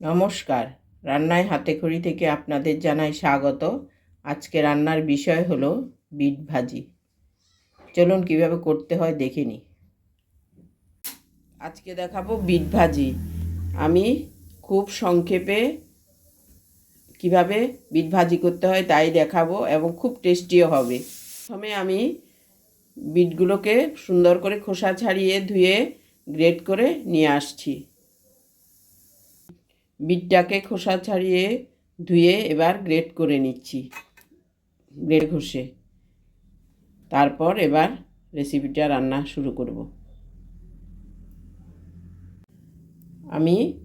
নমস্কার। রান্নায় হাতে খড়ি থেকে আপনাদের জানাই স্বাগত। আজকে রান্নার বিষয় হলো বিট ভাজি। চলুন কীভাবে করতে হয় দেখে আজকে দেখাবো বিট ভাজি। আমি খুব সংক্ষেপে কীভাবে বিট ভাজি করতে হয় তাই দেখাবো এবং খুব টেস্টিও হবে। প্রথমে আমি বিটগুলোকে সুন্দর করে খোসা ছাড়িয়ে ধুয়ে গ্রেট করে নিয়ে আসছি। বিটটাকে খোসা ছাড়িয়ে ধুয়ে এবার গ্রেট করে নিচ্ছি। গ্রেট ঘষে। তারপর এবার রেসিপিটা রান্না শুরু করব। আমি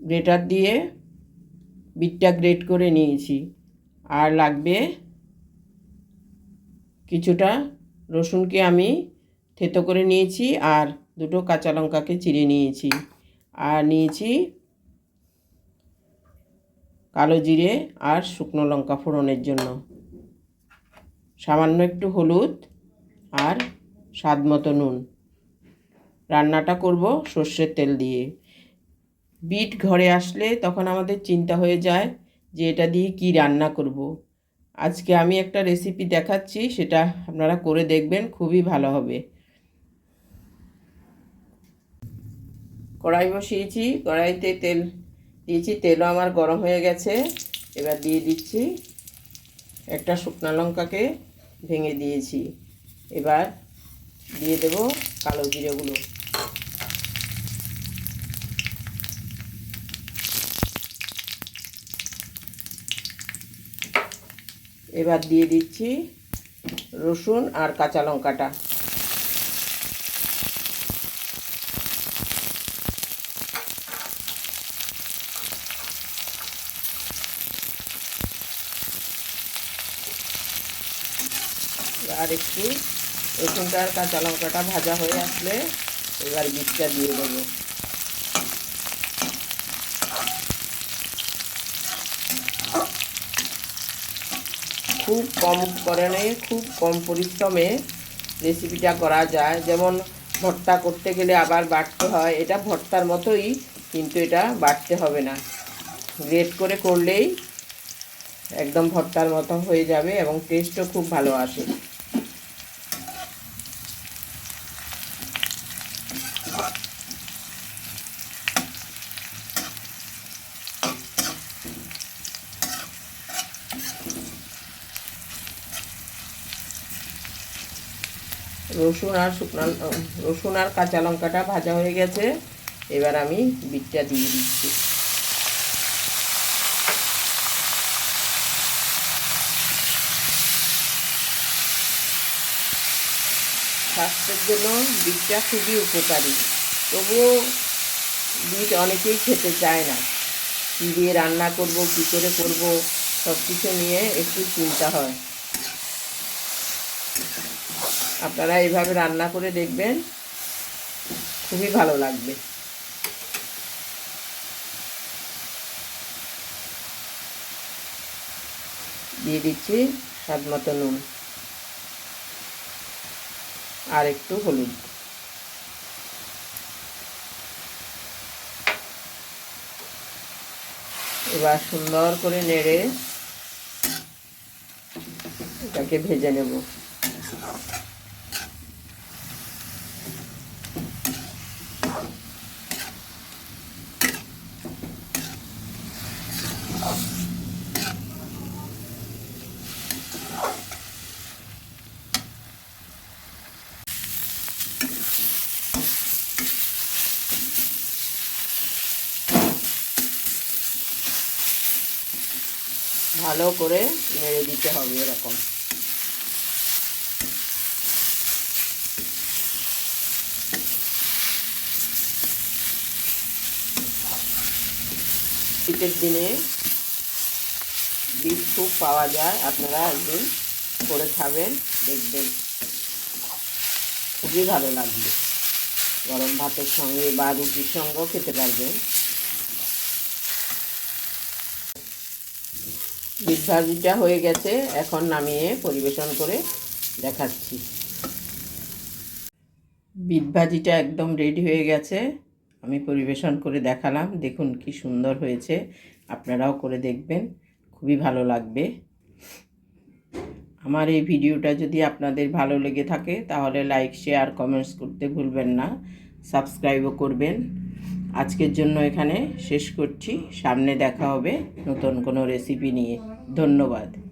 গ্রেটার দিয়ে বিটটা গ্রেট করে নিয়েছি। আর লাগবে কিছুটা রসুনকে আমি থেতো করে নিয়েছি আর দুটো কাঁচা লঙ্কাকে চিড়ে নিয়েছি। আর নিয়েছি কালো জিরে আর শুকনো লঙ্কা ফোড়নের জন্য। সামান্য একটু হলুদ আর স্বাদ মতো নুন। রান্নাটা করব সর্ষের তেল দিয়ে। বিট ঘরে আসলে তখন আমাদের চিন্তা হয়ে যায় যে এটা দিয়ে কি রান্না করব। আজকে আমি একটা রেসিপি দেখাচ্ছি, সেটা আপনারা করে দেখবেন, খুবই ভালো হবে। কড়াই বসিয়েছি, কড়াইতে তেল দিয়েছি, তেলও আমার গরম হয়ে গেছে। এবার দিয়ে দিচ্ছি একটা শুকনা লঙ্কাকে ভেঙে দিয়েছি। এবার দিয়ে দেব কালো জিরেগুলো। এবার দিয়ে দিচ্ছি রসুন আর কাঁচা লঙ্কাটা। আর একটু রসুনটা আর কাঁচা লঙ্কাটা ভাজা হয়ে আসলে এবার বীজটা দিয়ে দেবো। খুব কম করেনে খুব কম পরিশ্রমে রেসিপিটা করা যায়। যেমন ভর্তা করতে গেলে আবার বাটতে হয়, এটা ভর্তার মতোই, কিন্তু এটা বাটতে হবে না। গ্রেট করে করলেই একদম ভর্তার মতো হয়ে যাবে এবং টেস্টও খুব ভালো আসে। রসুন আর শুকনো রসুন আর কাঁচা লঙ্কাটা ভাজা হয়ে গেছে। এবার আমি বিটটা দিয়ে দিচ্ছি। স্বাস্থ্যের জন্য বিটটা খুবই উপকারী। তবুও বিট অনেকেই খেতে চায় না। কী দিয়ে রান্না করব, কী করে করব সব কিছু নিয়ে একটু চিন্তা হয়। আপনারা এইভাবে রান্না করে দেখবেন, খুবই ভালো লাগবে। দিয়ে দিচ্ছি স্বাদ মতো নুন আর একটু হলুদ। এবার সুন্দর করে নেড়ে এটাকে ভেজে নেব। ভালো করে নেড়ে দিতে হবে এরকম। শীতের দিনে বীজ খুব পাওয়া যায়। আপনারা একদিন করে খাবেন, দেখবেন। খুবই ভালো লাগবে। গরম ভাতের সঙ্গে বা রুটির সঙ্গেও খেতে পারবেন। বিট ভাজিটা হয়ে গেছে, এখন নামিয়ে পরিবেশন করে দেখাচ্ছি। বিট ভাজিটা একদম রেডি হয়ে গেছে। আমি পরিবেশন করে দেখালাম। দেখুন কি সুন্দর হয়েছে। আপনারাও করে দেখবেন। খুবই ভালো লাগবে। আমার এই ভিডিওটা যদি আপনাদের ভালো লেগে থাকে, তাহলে লাইক শেয়ার কমেন্টস করতে ভুলবেন না। সাবস্ক্রাইবও করবেন। আজকের জন্য এখানে শেষ করছি। সামনে দেখা হবে নতুন কোনো রেসিপি নিয়ে। ধন্যবাদ।